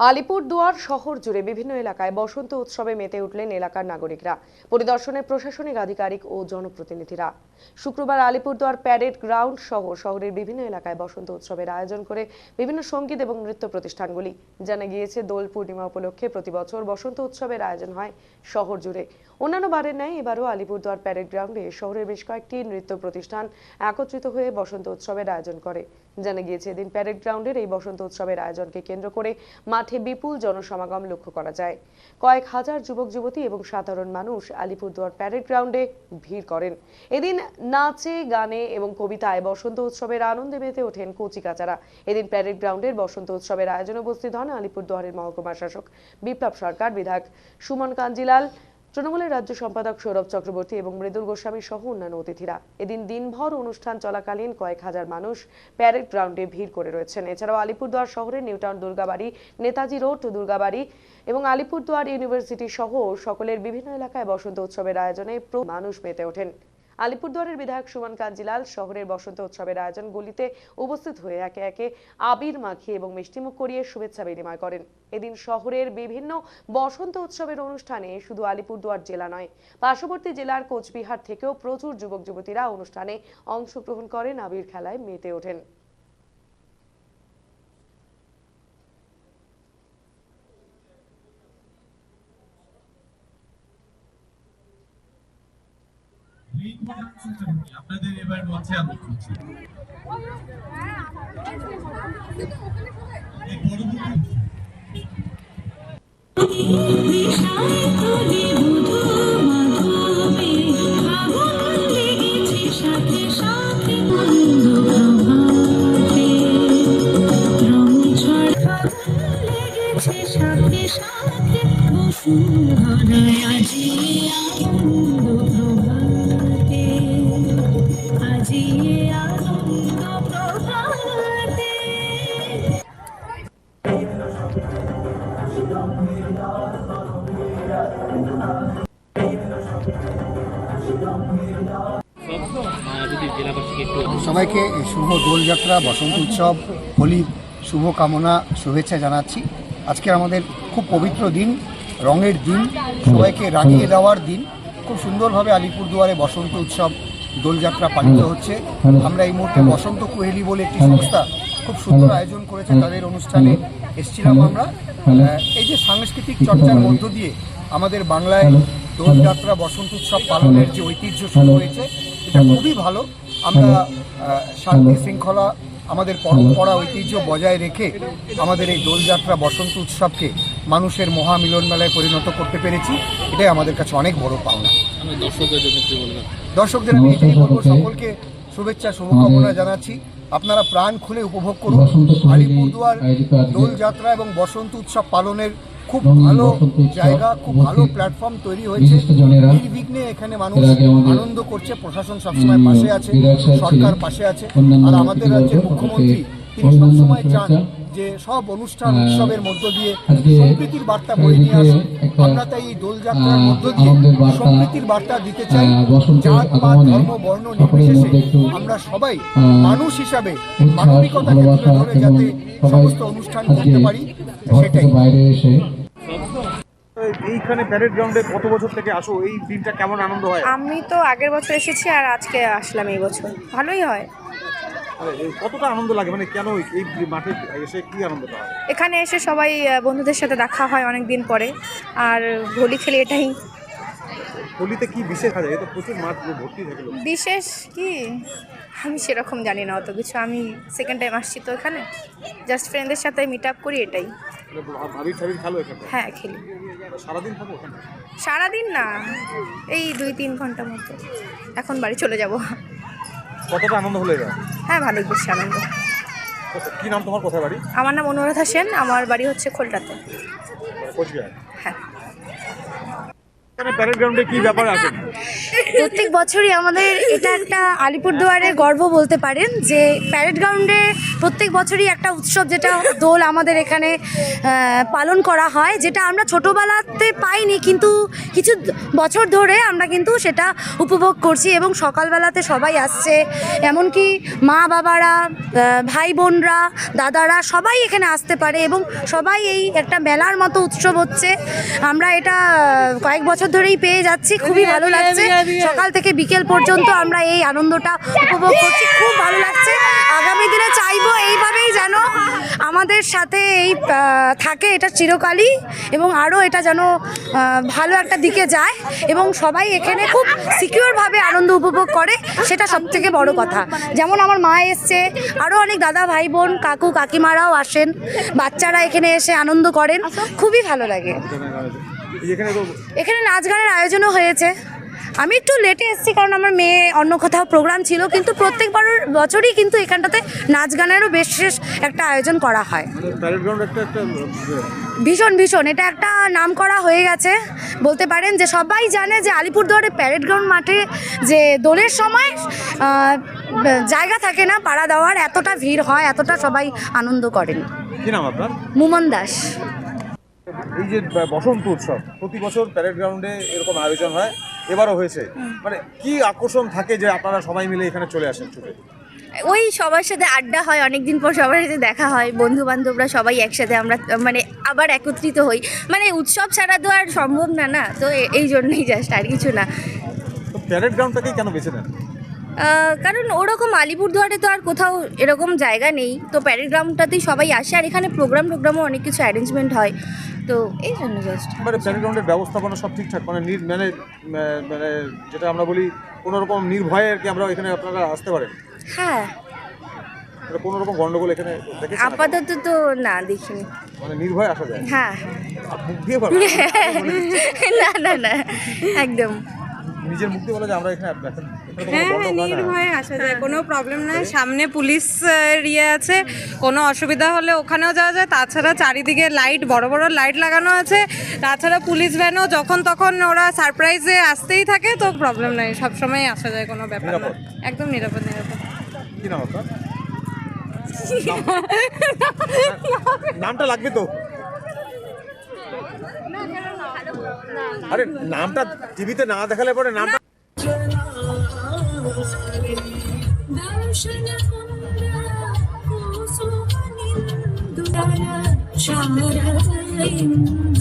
আলিপুরদুয়ার শহর জুড়ে বিভিন্ন এলাকায় বসন্ত উৎসবে মেতে উঠলেন এলাকার নাগরিকরা, পরিদর্শনে প্রশাসনিক আধিকারিক ও জনপ্রতিনিধিরা। শুক্রবার আলিপুরদুয়ার প্যারেড গ্রাউন্ড সহ শহরের বিভিন্ন এলাকায় বসন্ত উৎসবের আয়োজন করে বিভিন্ন সংগীত এবং নৃত্য প্রতিষ্ঠানগুলি। জানা গিয়েছে, দোল পূর্ণিমা উপলক্ষে প্রতি বছর বসন্ত উৎসবের আয়োজন হয় শহর জুড়ে। অন্যান্য বারের ন্যায় এবারও আলিপুরদুয়ার প্যারেড গ্রাউন্ডে শহরের বেশ কয়েকটি নৃত্য প্রতিষ্ঠান একত্রিত হয়ে বসন্ত উৎসবের আয়োজন করে। জানা গিয়েছে, এদিন প্যারেড গ্রাউন্ডের এই বসন্ত উৎসবের আয়োজনকে কেন্দ্র করে মাঠে বিপুল জনসমাগম লক্ষ্য করা যায়। কয়েক হাজার যুবক, যুবতী এবং সাধারণ মানুষ আলিপুরদুয়ার প্যারেড গ্রাউন্ডে ভিড় করেন। এদিন নাচে, গানে এবং কবিতায় বসন্ত উৎসবের আনন্দে মেতে ওঠেন কচিকাচারা এদিন প্যারেড গ্রাউন্ডের বসন্ত উৎসবের আয়োজনে উপস্থিত হন আলিপুরদুয়ারের মহকুমা শাসক বিপ্লব সরকার, বিধায়ক সুমন কাঞ্জিলাল তৃণমূলের রাজ্য সম্পাদক সৌরভ চক্রবর্তী এবং মৃদুল গোস্বামী সহ অন্যান্য অতিথিরা। এদিন দিনভর অনুষ্ঠান চলাকালীন কয়েক হাজার মানুষ প্যারেড গ্রাউন্ডে ভিড় করে রয়েছেন। এছাড়াও আলিপুরদুয়ার শহরের new town Durgabari, Netaji road Durgabari এবং আলিপুরদুয়ার ইউনিভার্সিটি সহ সকলের বিভিন্ন এলাকায় বসন্ত উৎসবের আয়োজনে মানুষ মেতে ওঠেন। আলিপুরদুয়ারের বিধায়ক সুমন কাঞ্জিলাল শহরের বসন্ত উৎসবের আয়োজন গলিতে উপস্থিত হয়ে একে একে আবির মাখিয়ে এবং মিষ্টিমুখ করিয়ে শুভেচ্ছা বিনিময় করেন। এদিন শহরের বিভিন্ন বসন্ত উৎসবের অনুষ্ঠানে শুধু আলিপুরদুয়ার জেলা নয়, পার্শ্ববর্তী জেলার কোচবিহার থেকেও প্রচুর যুবক যুবতীরা অনুষ্ঠানে অংশগ্রহণ করেন। আবির খেলায় মেতে ওঠেন। আপনাদের এবার মঞ্চে আনন্দ করছি পরবর্তী সবাইকে শুভ দোলযাত্রা, বসন্ত উৎসব, হোলি শুভ কামনা শুভেচ্ছা জানাচ্ছি। আজকে আমাদের খুব পবিত্র দিন, রঙের দিন, সবাইকে রাঙিয়ে দেওয়ার দিন। খুব সুন্দরভাবে আলিপুরদুয়ারে বসন্ত উৎসব, দোলযাত্রা পালিত হচ্ছে। আমরা এই মুহূর্তে বসন্ত কোহেলি বলে একটি সংস্থা খুব সুন্দর আয়োজন করেছে তাদের অনুষ্ঠানে। এসেছিলাম আমরা। এই যে সাংস্কৃতিক চর্চার মধ্য দিয়ে আমাদের বাংলায় দোলযাত্রা, বসন্ত উৎসব পালনের যে ঐতিহ্য শুরু হয়েছে, এটা খুবই ভালো। আমরা শান্তি শৃঙ্খলা আমাদের পরম্পরা ঐতিহ্য বজায় রেখে আমাদের এই দোলযাত্রা বসন্ত উৎসবকে মানুষের মহামিলন মেলায় পরিণত করতে পেরেছি। এটাই আমাদের কাছে অনেক বড় পাওনা। দর্শকদের আমি এটাই বলব সকলকে শুভেচ্ছা শুভকামনা জানাচ্ছি। আপনারা প্রাণ খুলে উপভোগ করুন। আলিপুরদুয়ার দোলযাত্রা এবং বসন্ত উৎসব পালনের খুব ভালো জায়গা খুব ভালো প্ল্যাটফর্ম তৈরি হয়েছে। নির্বিঘ্নে এখানে মানুষ আনন্দ করছে প্রশাসন সবসময় পাশে আছে সরকার পাশে আছে। আর আমাদের রাজ্যের মুখ্যমন্ত্রী তিনি সবসময় চান যে সব অনুষ্ঠান উৎসবের মধ্য দিয়ে সম্প্রীতির বার্তা বয়ে নিয়ে আসুন। আমরা তাই এই দোলযাত্রার মধ্য দিয়ে সম্প্রীতির বার্তা দিতে চাই। জাত পাত ধর্ম বর্ণ নির্বিশেষে আমরা সবাই মানুষ হিসাবে মানবিকতাকে তুলে ধরে যাতে সমস্ত অনুষ্ঠান করতে পারি। ঘর সেটাই। থেকে বাইরে এসে এইখানে প্যারেড গ্রাউন্ডে কত বছর থেকে আসো? এই দিনটা কেমন আনন্দ হয়? আমি তো আগের বছর এসেছি আর আজকে আসলাম এই বছর। ভালোই হয়। কতটা আনন্দ লাগে? মানে কেন এই মাঠে এসে কি আনন্দটা হয় এখানে এসে সবাই বন্ধুদের সাথে দেখা হয় অনেক দিন পরে। আর হোলি খেলি এটাই। হোলিতে কি বিশেষ প্রচুর ভর্তি থাকে বিশেষ কি? আমি সেরকম জানি না অত কিছু। আমি সেকেন্ড টাইম আসছি তো এখানে। জাস্ট ফ্রেন্ডদের সাথে মিট আপ করি এটাই। মানে হ্যাঁ খেলি। সারাদিন না। এই দুই তিন ঘণ্টা মতো। এখন বাড়ি চলে যাব। কতটা আনন্দ হলে হ্যাঁ ভালোই বেশি আনন্দ। কি নাম তোমার? কোথায় বাড়ি? আমার নাম অনুরাধা সেন। আমার বাড়ি হচ্ছে খোলটাতে। হ্যাঁ। প্যারেড গ্রাউন্ডে কি ব্যাপার আছে? প্রত্যেক বছরই আমাদের এটা একটা আলিপুরদুয়ারের গর্ব বলতে পারেন যে প্যারেড গ্রাউন্ডে প্রত্যেক বছরই একটা উৎসব যেটা দোল আমাদের এখানে পালন করা হয় যেটা আমরা ছোটোবেলাতে পাইনি কিন্তু কিছু বছর ধরে আমরা কিন্তু সেটা উপভোগ করছি এবং সকালবেলাতে সবাই আসছে। এমনকি মা বাবারা ভাই বোনরা দাদারা সবাই এখানে আসতে পারে এবং সবাই এই একটা মেলার মতো উৎসব হচ্ছে। আমরা এটা কয়েক বছর ধরেই পেয়ে যাচ্ছি খুবই ভালো লাগছে। সকাল থেকে বিকেল পর্যন্ত আমরা এই আনন্দটা উপভোগ করছি। খুব ভালো লাগছে। আগামী দিনে চাইব এইভাবেই যেন আমাদের সাথে এই থাকে এটা চিরকালই এবং আরও এটা যেন ভালো একটা দিকে যায় এবং সবাই এখানে খুব সিকিউরভাবে আনন্দ উপভোগ করে সেটা সব থেকে বড় কথা। যেমন আমার মা এসছে আরও অনেক দাদা ভাই বোন কাকু কাকিমারাও আসেন বাচ্চারা এখানে এসে আনন্দ করেন খুবই ভালো লাগে। এখানে নাচ গানের আয়োজনও হয়েছে। আমি একটু লেটে এসেছি কারণ আমার মেয়ে অন্য কোথাও প্রোগ্রাম ছিল কিন্তু প্রত্যেকবার বছরই কিন্তু এখানটাতে নাচ গানেরও বেশ শেষ একটা আয়োজন করা হয়। একটা ভীষণ ভীষণ। এটা একটা নাম করা হয়ে গেছে। বলতে পারেন যে সবাই জানে যে আলিপুরদুয়ারে প্যারেড গ্রাউন্ড মাঠে যে দোলের সময় জায়গা থাকে না পাড়া দেওয়ার এতটা ভিড় হয় এতটা সবাই আনন্দ করেন। কি নাম আপনার? মুমন দাস। এই যে বসন্ত উৎসব প্রতি বছর প্যারেড গ্রাউন্ডে এরকম আয়োজন হয়। এবারও হয়েছে। মানে কি আকর্ষণ থাকে যে আপনারা সবাই মিলে এখানে চলে আসেন ছুটে? ওই সবার সাথে আড্ডা হয় অনেকদিন পর সবার সাথে দেখা হয় বন্ধু বান্ধবরা সবাই একসাথে আমরা মানে আবার একত্রিত হই। মানে উৎসব ছাড়া তো আর সম্ভব না না তো এই জন্যই জাস্ট আর কিছু না। প্যারেড গ্রাউন্ডটাকেই কেন বেছে নেন? কারণ ওরকম আলিপুরদুয়ারে তো আর কোথাও এরকম জায়গা নেই। তো প্যারেড গ্রাউন্ডটাতেই সবাই আসে আর এখানে প্রোগ্রাম টোগ্রামও অনেক কিছু অ্যারেঞ্জমেন্ট হয়। তো এই জন্য জাস্ট মানে প্যারেড গ্রাউন্ডের ব্যবস্থাপনা সব ঠিকঠাক? মানে নির মানে মানে যেটা আমরা বলি কোনো রকম নির্ভয়ে আর কি আমরা এখানে আপনারা আসতে পারেন? হ্যাঁ। মানে কোনো রকম গন্ডগোল এখানে আপাতত তো না দেখিনি। মানে নির্ভয়ে আসা যায়? হ্যাঁ। না না না। একদম। নিজের মুখ দিয়ে বলা যে আমরা এখানে হ্যাঁ গন্ডগোল নির্ভয়ে আসা যায় কোনো প্রবলেম নাই। সামনে পুলিশ ইয়ে আছে কোনো অসুবিধা হলে ওখানেও যাওয়া যায়। তাছাড়া চারিদিকে লাইট বড় বড় লাইট লাগানো আছে। তাছাড়া পুলিশ ভ্যানও যখন তখন ওরা সারপ্রাইজে আসতেই থাকে তো প্রবলেম নাই। সবসময় আসা যায় কোনো ব্যাপার না। একদম নিরাপদ নিরাপদ। নামটা লাগবে তো। আরে নামটা টিভিতে না দেখালে পরে নামটা শারদ